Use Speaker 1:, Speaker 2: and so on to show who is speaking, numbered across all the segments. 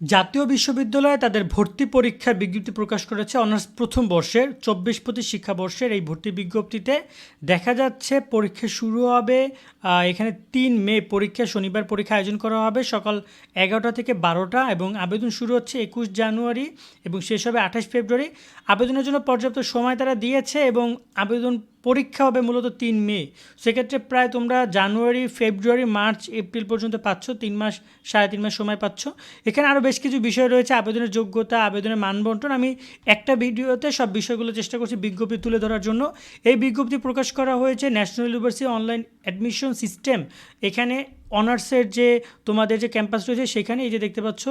Speaker 1: জাতীয় বিশ্ববিদ্যালয়ে তাদের ভর্তি পরীক্ষার বিজ্ঞপ্তি প্রকাশ করেছে অনার্স প্রথম বর্ষের চব্বিশ পঁচিশ শিক্ষাবর্ষের এই ভর্তি বিজ্ঞপ্তিতে দেখা যাচ্ছে পরীক্ষা শুরু হবে এখানে তিন মে পরীক্ষা, শনিবার পরীক্ষা আয়োজন করা হবে সকাল এগারোটা থেকে বারোটা এবং আবেদন শুরু হচ্ছে একুশ জানুয়ারি এবং শেষ হবে আঠাশ ফেব্রুয়ারি। আবেদনের জন্য পর্যাপ্ত সময় তারা দিয়েছে এবং আবেদন পরীক্ষা হবে মূলত তিন মে। সেক্ষেত্রে প্রায় তোমরা জানুয়ারি, ফেব্রুয়ারি, মার্চ, এপ্রিল পর্যন্ত পাচ্ছ। তিন মাস, সাড়ে তিন মাস সময় পাচ্ছ। এখানে আরও বেশ কিছু বিষয় রয়েছে। আবেদনের যোগ্যতা, আবেদনের মানবন্টন। আমি একটা ভিডিওতে সব বিষয়গুলো চেষ্টা করছি বিজ্ঞপ্তি তুলে ধরার জন্য। এই বিজ্ঞপ্তি প্রকাশ করা হয়েছে national university online admission system. এখানে অনার্সের যে তোমাদের যে ক্যাম্পাস রয়েছে সেখানে এই যে দেখতে পাচ্ছ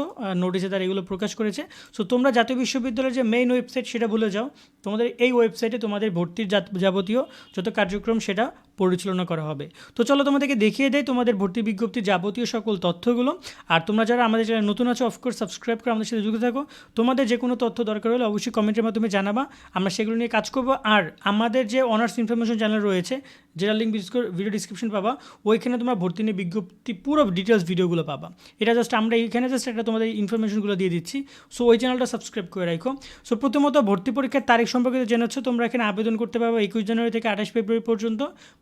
Speaker 1: নোটিশে তারা এগুলো প্রকাশ করেছে। সো তোমরা জাতীয় বিশ্ববিদ্যালয়ের যে মেইন ওয়েবসাইট সেটা ভুলে যাও। তোমাদের এই ওয়েবসাইটে তোমাদের ভর্তির যাবতীয় যত কার্যক্রম সেটা পরিচালনা করা হবে। তো চলো তোমাদেরকে দেখিয়ে দেয় তোমাদের ভর্তি বিজ্ঞপ্তির যাবতীয় সকল তথ্যগুলো। আর তোমরা যারা আমাদের চ্যানেল নতুন আছো অফকোর্স সাবস্ক্রাইব করে আমাদের সাথে যুক্ত থাকো। তোমাদের যে কোনো তথ্য দরকার হলে অবশ্যই কমেন্টের মাধ্যমে জানাবা। আমরা সেগুলো নিয়ে কাজ করব। আর আমাদের যে অনার্স ইনফরমেশন চ্যানেল রয়েছে যেটা লিঙ্ক ভিডিও ডিসক্রিপশন পাবা, ওইখানে তোমরা ভর্তি নিয়ে বিজ্ঞপ্তি, পুরো ডিটেলস ভিডিওগুলো পাবা। এটা জাস্ট আমরা এইখানে জাস্ট একটা তোমাদের ইনফরমেশনগুলো দিয়ে দিচ্ছি। সো ওই চ্যানেলটা সাবস্ক্রাইব করে রাখো। সো প্রথমত ভর্তি পরীক্ষার তারিখ সম্পর্কে জেনেছ, তোমরা এখানে আবেদন করতে পারবে একুশ জানুয়ারি থেকে আঠাশ ফেব্রুয়ারি পর্যন্ত।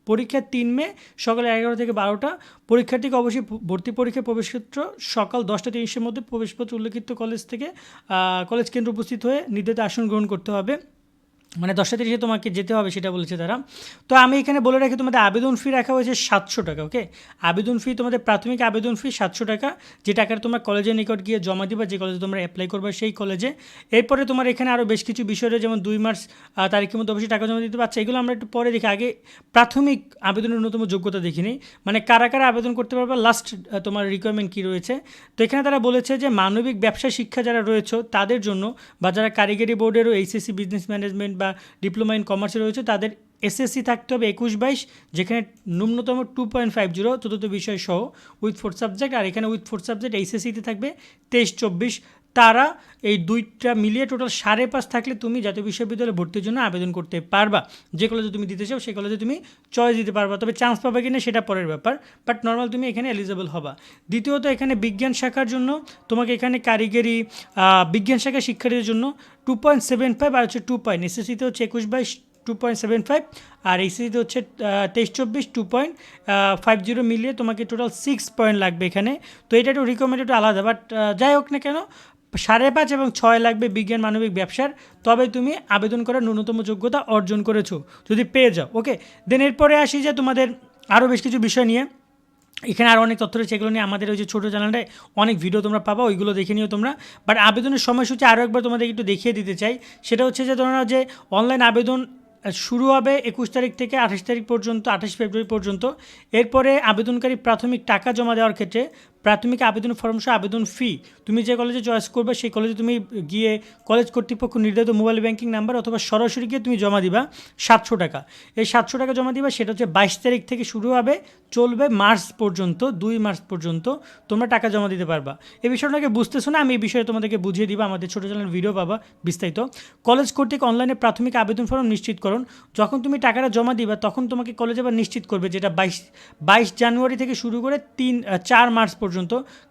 Speaker 1: পরীক্ষা তিন মে, সকাল এগারো থেকে বারোটা। পরীক্ষার্থীকে অবশ্যই ভর্তি পরীক্ষা প্রবেশপত্র, সকাল দশটা তিরিশের মধ্যে প্রবেশপত্র উল্লেখিত কলেজ থেকে কলেজ কেন্দ্র উপস্থিত হয়ে নির্ধারিত আসন গ্রহণ করতে হবে। মানে দশটা তিরিশে তোমাকে যেতে হবে, সেটা বলেছে তারা। তো আমি এখানে বলে রাখি, তোমাদের আবেদন ফি রাখা হয়েছে সাতশো টাকা ওকে আবেদন ফি তোমাদের প্রাথমিক আবেদন ফি সাতশো টাকা। যে টাকাটা তোমরা কলেজের নিকট গিয়ে জমা দিবা, যে কলেজে তোমরা অ্যাপ্লাই করবে সেই কলেজে এরপরে তোমার এখানে আরও বেশ কিছু বিষয় রয়েছে, যেমন দুই মার্চ তারিখের মধ্যে অবশ্যই টাকা জমা দিতে পারছে এগুলো আমরা একটু পরে দেখি। আগে প্রাথমিক আবেদনের ন্যূনতম যোগ্যতা দেখি নিই। মানে কারা কারা আবেদন করতে পারবে লাস্ট তোমার রিকোয়ারমেন্ট কী রয়েছে? তো এখানে তারা বলেছে যে মানবিক ব্যবসা শিক্ষা যারা রয়েছে, তাদের জন্য বা যারা কারিগরি বোর্ডেরও এইচএসসি বিজনেস ম্যানেজমেন্ট বা ডিপ্লোমা ইন কমার্সে রয়েছে, তাদের এসএসসি থাকতে হবে একুশ বাইশ, যেখানে ন্যূনতম টু পয়েন্ট ফাইভ জিরো চতুর্থ বিষয় সহ উইথ ফোর সাবজেক্ট আর এখানে উইথ ফোর সাবজেক্ট এইচএসসিতে থাকবে তেইশ, চব্বিশ তারা এই দুইটা মিলিয়ে টোটাল সাড়ে পাঁচ থাকলে তুমি জাতীয় বিশ্ববিদ্যালয়ে ভর্তির জন্য আবেদন করতে পারবা। যে কলেজে তুমি দিতে চাও, সেই কলেজে তুমি চয়েস দিতে পারবা। তবে চান্স পাবে কিনা সেটা পরের ব্যাপার বাট নর্মাল তুমি এখানে এলিজেবল হবা। দ্বিতীয়ত, এখানে বিজ্ঞান শাখার জন্য তোমাকে এখানে কারিগরি বিজ্ঞান শাখার শিক্ষার্থীদের জন্য টু পয়েন্ট সেভেন ফাইভ আর হচ্ছে টু পয়েন্ট এসএসসিতে হচ্ছে একুশ বাইশ টু পয়েন্ট সেভেন ফাইভ আর এইচএসিতে হচ্ছে তেইশ চব্বিশ টু পয়েন্ট ফাইভ জিরো মিলিয়ে তোমাকে টোটাল সিক্স পয়েন্ট লাগবে এখানে। তো এটা একটু রিকমেন্ড একটু আলাদা বাট যাই হোক না কেন সাড়ে পাঁচ এবং ছয় লাগবে বিজ্ঞান মানবিক ব্যবসার, তবে তুমি আবেদন করার ন্যূনতম যোগ্যতা অর্জন করেছ, যদি পেয়ে যাও। ওকে দেন এরপরে আসি যে তোমাদের আরও বেশ কিছু বিষয় নিয়ে। এখানে আরও অনেক তথ্য রয়েছে, এগুলো নিয়ে আমাদের ওই যে ছোটো চ্যানেলটায় অনেক ভিডিও তোমরা পাবা, ওইগুলো দেখে নিও তোমরা। বাট আবেদনের সময়সূচি আরও একবার তোমাদের একটু দেখিয়ে দিতে চাই। সেটা হচ্ছে যে তোমরা যে অনলাইন আবেদন শুরু হবে একুশ তারিখ থেকে আঠাশ তারিখ পর্যন্ত, আঠাশ ফেব্রুয়ারি পর্যন্ত। এরপরে আবেদনকারী প্রাথমিক টাকা জমা দেওয়ার ক্ষেত্রে প্রাথমিক আবেদন ফর্ম সহ আবেদন ফি তুমি যে কলেজে চয়েস করবে, সেই কলেজে তুমি গিয়ে কলেজ কর্তৃপক্ষ নির্ধারিত মোবাইল ব্যাংকিং নাম্বার অথবা সরাসরি গিয়ে তুমি জমা দিবা সাতশো টাকা। এই সাতশো টাকা জমা দিবা, সেটা হচ্ছে বাইশ তারিখ থেকে শুরু হবে, চলবে মার্চ পর্যন্ত, দুই মার্চ পর্যন্ত তোমরা টাকা জমা দিতে পারবা। এই বিষয়টাকে বুঝতেছো না আমি এই বিষয়ে তোমাদেরকে বুঝিয়ে দিবা, আমাদের ছোটো চ্যানেল ভিডিও পাবা বিস্তারিত। কলেজ কর্তৃক অনলাইনে প্রাথমিক আবেদন ফর্ম নিশ্চিত নিশ্চিতকরণ যখন তুমি টাকাটা জমা দিবা, তখন তোমাকে কলেজে আবার নিশ্চিত করবে, যেটা বাইশ বাইশ জানুয়ারি থেকে শুরু করে তিন চার মার্চ পর্যন্ত।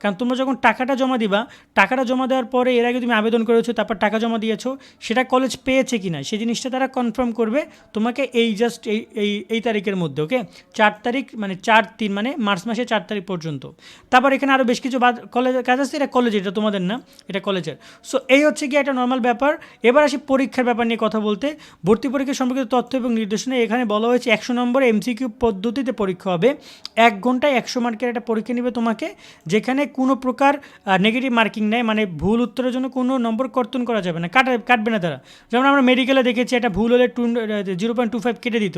Speaker 1: কারণ তোমরা যখন টাকাটা জমা দিবা, টাকাটা জমা দেওয়ার পরে এর আগে তুমি আবেদন করেছ, তারপর টাকা জমা দিয়েছ, সেটা কলেজ পেয়েছে কি না সেই জিনিসটা তারা কনফার্ম করবে তোমাকে এই জাস্ট এই এই এই তারিখের মধ্যে ওকে চার তারিখ মানে চার তিন মানে মার্চ মাসে চার তারিখ পর্যন্ত। তারপর এখানে আরও বেশ কিছু বাদ কলেজ কাজ আছে, এটা কলেজ এটা তোমাদের না, এটা কলেজের সো এই হচ্ছে কি একটা নর্মাল ব্যাপার। এবার আসি পরীক্ষার ব্যাপার নিয়ে কথা বলতে। ভর্তি পরীক্ষা সম্পর্কিত তথ্য এবং নির্দেশনা এখানে বলা হয়েছে একশো নম্বর এমসিকিউ পদ্ধতিতে পরীক্ষা হবে। এক ঘন্টায় একশো মার্কের একটা পরীক্ষা নেবে তোমাকে। যেখানে কোনো প্রকার নেগেটিভ মার্কিং নেই মানে ভুল উত্তরের জন্য কোনো নম্বর কর্তন করা যাবে না। কাটা, কাটবে না তারা। যেমন আমরা মেডিকেলে দেখেছি, একটা ভুল হলে two zero point two five কেটে দিত।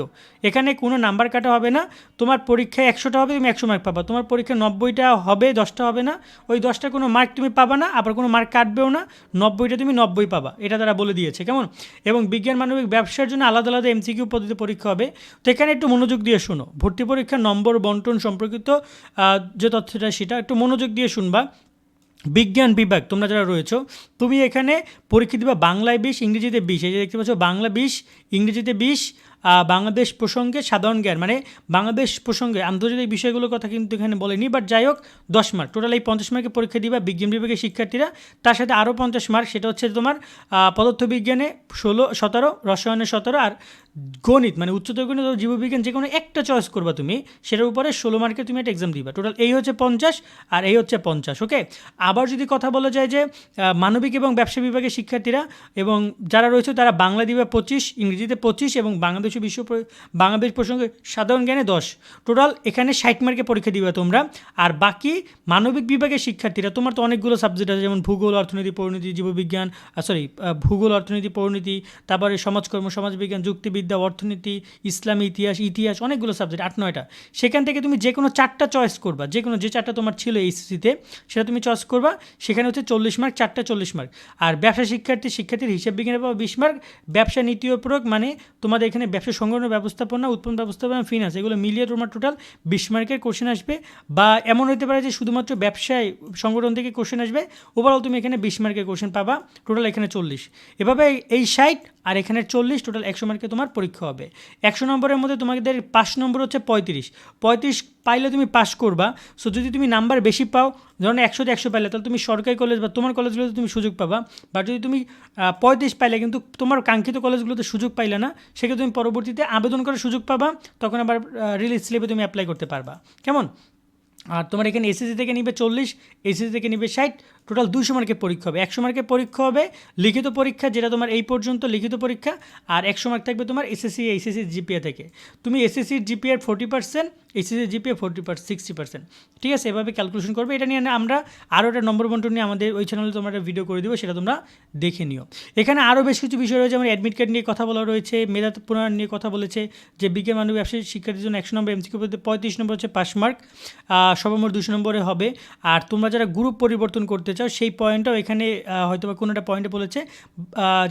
Speaker 1: এখানে কোনো নাম্বার কাটা হবে না। তোমার পরীক্ষায় একশোটা হবে, তুমি একশো মার্ক পাবা। তোমার পরীক্ষা নব্বইটা হবে, দশটা হবে না। ওই দশটা কোনো মার্ক তুমি পাবা না, আবার কোনো মার্ক কাটবেও না। নব্বইটা তুমি নব্বই পাবা। এটা তারা বলে দিয়েছে, কেমন? এবং বিজ্ঞান, মানবিক ব্যবসার জন্য আলাদা আলাদা এমসিকিউ পদ্ধতি পরীক্ষা হবে। তো এখানে একটু মনোযোগ দিয়ে শোনো। ভর্তি পরীক্ষার নম্বর, বন্টন সম্পর্কিত যে তথ্যটা সেটা একটু মনোযোগ দিয়ে শুনবা। বিজ্ঞান বিভাগ, তোমরা যারা রয়েছো, তুমি এখানে পরীক্ষা দিবা বাংলায় বিশ, ইংরেজিতে বিশ। এই যে দেখতে পাচ্ছ, বাংলা বিশ, ইংরেজিতে বিশ বাংলাদেশ প্রসঙ্গে সাধারণ জ্ঞান। মানে বাংলাদেশ প্রসঙ্গে আন্তর্জাতিক বিষয়গুলোর কথা কিন্তু এখানে বলেনি বাট যাই হোক, দশ মার্ক টোটাল এই পঞ্চাশ মার্কের পরীক্ষা দিবা বিজ্ঞান বিভাগের শিক্ষার্থীরা। তার সাথে আরও পঞ্চাশ মার্ক সেটা হচ্ছে তোমার পদার্থবিজ্ঞানে ষোলো, সতেরো, রসায়নে সতেরো, আর গণিত মানে উচ্চতর গণিত ও জীববিজ্ঞান যে কোনো একটা চয়েস করবা তুমি, সেটার উপরে ষোলো মার্কের তুমি একটা এক্সাম দিবা। টোটাল এই হচ্ছে পঞ্চাশ আর এই হচ্ছে পঞ্চাশ ওকে আবার যদি কথা বলা যায় যে মানবিক এবং ব্যবসা বিভাগের শিক্ষার্থীরা এবং যারা রয়েছে তারা বাংলা দিবে পঁচিশ, ইংরেজিতে পঁচিশ এবং বাংলাদেশ বিশ্ব বাংলাদেশ প্রসঙ্গে সাধারণ জ্ঞানে দশ। টোটাল এখানে ষাট মার্কে পরীক্ষা দিবে তোমরা। আর বাকি মানবিক বিভাগের শিক্ষার্থীরা, তোমার তো অনেকগুলো সাবজেক্ট আছে, যেমন ভূগোল, অর্থনীতি, পরিণতি, জীববিজ্ঞান সরি ভূগোল, অর্থনীতি, পরিণতি, তারপরে সমাজকর্ম, সমাজবিজ্ঞান, যুক্তিবিদ্যা অর্থনীতি, ইসলামী, ইতিহাস ইতিহাস, অনেকগুলো সাবজেক্ট আট, নয়টা। সেখান থেকে তুমি যে কোনো চারটা চয়েস করবা যে কোনো যে চারটা তোমার ছিল এইচসিতে সেটা তুমি চয়েস করবা, সেখানে হচ্ছে চল্লিশ মার্ক চারটা চল্লিশ মার্ক আর ব্যবসা শিক্ষার্থী, শিক্ষার্থীর হিসাব বিজ্ঞানে পাবা বিশ মার্ক ব্যবসা নীতি ও প্রয়োগ মানে তোমাদের এখানে ব্যবসা সংগঠন ব্যবস্থাপনা, উৎপন্ন, ব্যবস্থাপনা ফিনান্স এগুলো মিলিয়ে তোমার টোটাল বিশ মার্কের কোশ্চেন আসবে। বা এমন হতে পারে যে শুধুমাত্র ব্যবসায় সংগঠন থেকে কোশ্চেন আসবে ওভারঅল তুমি এখানে বিশ মার্কের কোশ্চেন পাবা টোটাল এখানে চল্লিশ। এভাবে এই ষাট আর এখানে চল্লিশ টোটাল একশো মার্কে তোমার পরীক্ষা হবে। একশো নম্বরের মধ্যে তোমাদের পাঁচ নম্বর হচ্ছে পঁয়ত্রিশ। পঁয়ত্রিশ পাইলে তুমি পাস করবা। সো যদি তুমি নাম্বার বেশি পাও ধরুন একশোতে একশো পাইলে, তাহলে তুমি সরকারি কলেজ বা তোমার কলেজগুলোতে তুমি সুযোগ পাবা। বা যদি তুমি পঁয়ত্রিশ পাইলে, কিন্তু তোমার কাঙ্ক্ষিত কলেজগুলোতে সুযোগ পাইলে না, সেক্ষেত্রে তুমি পরবর্তীতে আবেদন করার সুযোগ পাবা। তখন আবার রিলিজ স্লিপে তুমি অ্যাপ্লাই করতে পারবা। কেমন? আর তোমার এখানে এসএসসি থেকে নিবে চল্লিশ এসএসসি থেকে নিবে ষাট টোটাল দুশো মার্কের পরীক্ষা হবে। একশো মার্কের পরীক্ষা হবে, লিখিত পরীক্ষা যেটা তোমার এই পর্যন্ত লিখিত পরীক্ষা, আর একশো মার্ক থাকবে তোমার এসএসসি এইচএসসি জিপিএ থেকে। তুমি এসএসসির জিপিএর forty percent HSC GPA forty percent sixty percent ঠিক আছে? এভাবে ক্যালকুলেশন করবে। এটা নিয়ে আমরা আরও একটা নম্বর বন্টন নিয়ে আমাদের ওই চ্যানেলে তোমরা একটা ভিডিও করে দেবো, সেটা তোমরা দেখে নিও। এখানে আরও বেশ কিছু বিষয় রয়েছে, যেমন অ্যাডমিট কার্ড নিয়ে কথা বলা রয়েছে, মেধা পুনরায়ন নিয়ে কথা বলেছে, যে বিজ্ঞান মানব ব্যবসায়ী শিক্ষার্থীর জন্য একশো নম্বর এমসিকিউ বলতে পঁয়ত্রিশ নম্বর হচ্ছে পাস মার্ক সর্বমোট দুশো নম্বরে হবে। আর তোমরা যারা গ্রুপ পরিবর্তন করতে চাও, সেই পয়েন্টটাও এখানে হয়তো বা কোনো একটা পয়েন্টে বলেছে।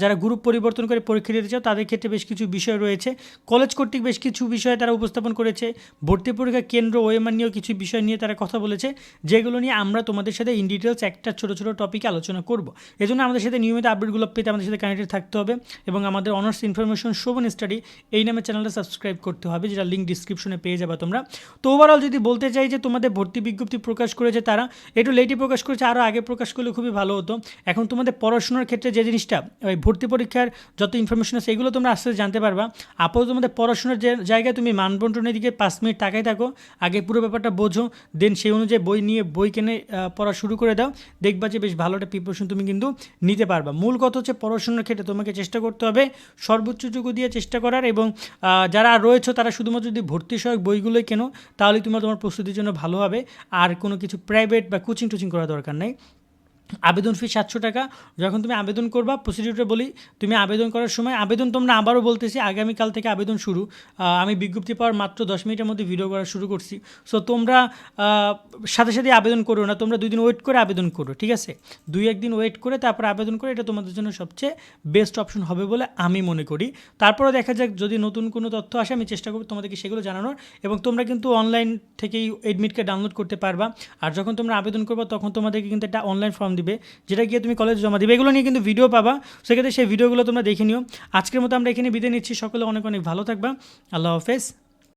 Speaker 1: যারা গ্রুপ পরিবর্তন করে পরীক্ষা দিতে চাও, তাদের ক্ষেত্রে বেশ কিছু বিষয় রয়েছে। কলেজ কর্তৃক বেশ কিছু বিষয় তারা উপস্থাপন করেছে। ভর্তি পরীক্ষা কেন্দ্র ওএমআর নিয়েও কিছু বিষয় নিয়ে তারা কথা বলেছে, যেগুলো নিয়ে আমরা তোমাদের সাথে ইন ডিটেলস একটা ছোটো ছোটো টপিকে আলোচনা করব। এজন্য আমাদের সাথে নিয়মিত আপডেটগুলো পেতে আমাদের সাথে কানেক্টেড থাকতে হবে এবং আমাদের অনার্স ইনফরমেশন শোভন স্টাডি এই নামে চ্যানেলটা সাবস্ক্রাইব করতে হবে, যেটা লিঙ্ক ডিসক্রিপশনে পেয়ে যাবে তোমরা। তো ওভারঅল যদি বলতে চাই যে তোমাদের ভর্তি বিজ্ঞপ্তি প্রকাশ করেছে তারা, একটু লেটই প্রকাশ করেছে আরও আগে প্রকাশ করলে খুবই ভালো হতো। এখন তোমাদের পড়াশোনার ক্ষেত্রে যে জিনিসটা, ওই ভর্তি পরীক্ষার যত ইনফরমেশন আছে, এগুলো তোমরা আস্তে জানতে পারবা। আপাতত তোমাদের পড়াশোনার যে জায়গায় তুমি মানবন্টনের দিকে পাঁচ মিনিট তাকাই থাকো, আগে পুরো ব্যাপারটা বোঝো দেন সেই অনুযায়ী বই নিয়ে বই কেনে পড়া শুরু করে দাও। দেখবা যে বেশ ভালো একটা প্রিপারেশন তুমি কিন্তু নিতে পারবা। মূল কথা হচ্ছে পড়াশোনার ক্ষেত্রে তোমাকে চেষ্টা করতে হবে সর্বোচ্চ সর্বোচ্চটুকু দিয়ে চেষ্টা করার এবং যারা রয়েছে তারা শুধুমাত্র যদি ভর্তি সহায়ক বইগুলোই কেনো তাহলে তোমার তোমার প্রস্তুতির জন্য ভালো হবে। আর কোনো কিছু প্রাইভেট বা কোচিং টোচিং করার দরকার নেই। আবেদন ফি সাতশো টাকা। যখন তুমি আবেদন করবা প্রসিডিউরটা বলি, তুমি আবেদন করার সময় আবেদন তোমরা আবারও বলতেছি, আগামীকাল থেকে আবেদন শুরু। আমি বিজ্ঞপ্তি পাওয়ার মাত্র দশ মিনিটের মধ্যে ভিডিও করা শুরু করছি। সো তোমরা সাথে সাথে আবেদন করো না, তোমরা দুই দিন ওয়েট করে আবেদন করো, ঠিক আছে? দুই একদিন ওয়েট করে তারপর আবেদন করে এটা তোমাদের জন্য সবচেয়ে বেস্ট অপশন হবে বলে আমি মনে করি। তারপরে দেখা যাক, যদি নতুন কোনো তথ্য আসে, আমি চেষ্টা করব তোমাদেরকে সেগুলো জানানোর। এবং তোমরা কিন্তু অনলাইন থেকেই এডমিট কার্ড ডাউনলোড করতে পারবা। আর যখন তোমরা আবেদন করবা, তখন তোমাদেরকে কিন্তু একটা অনলাইন ফর্ম দিবে, যেটা গিয়ে তুমি কলেজে জমা দিবে। এগুলো নিয়ে কিন্তু ভিডিও পাবা। সেক্ষেত্রে সেই ভিডিওগুলো তোমরা দেখে নিও। আজকের মতো আমরা এখানে বিদায় নিচ্ছি। সকলে অনেক অনেক ভালো থাকবা। আল্লাহ হাফেজ।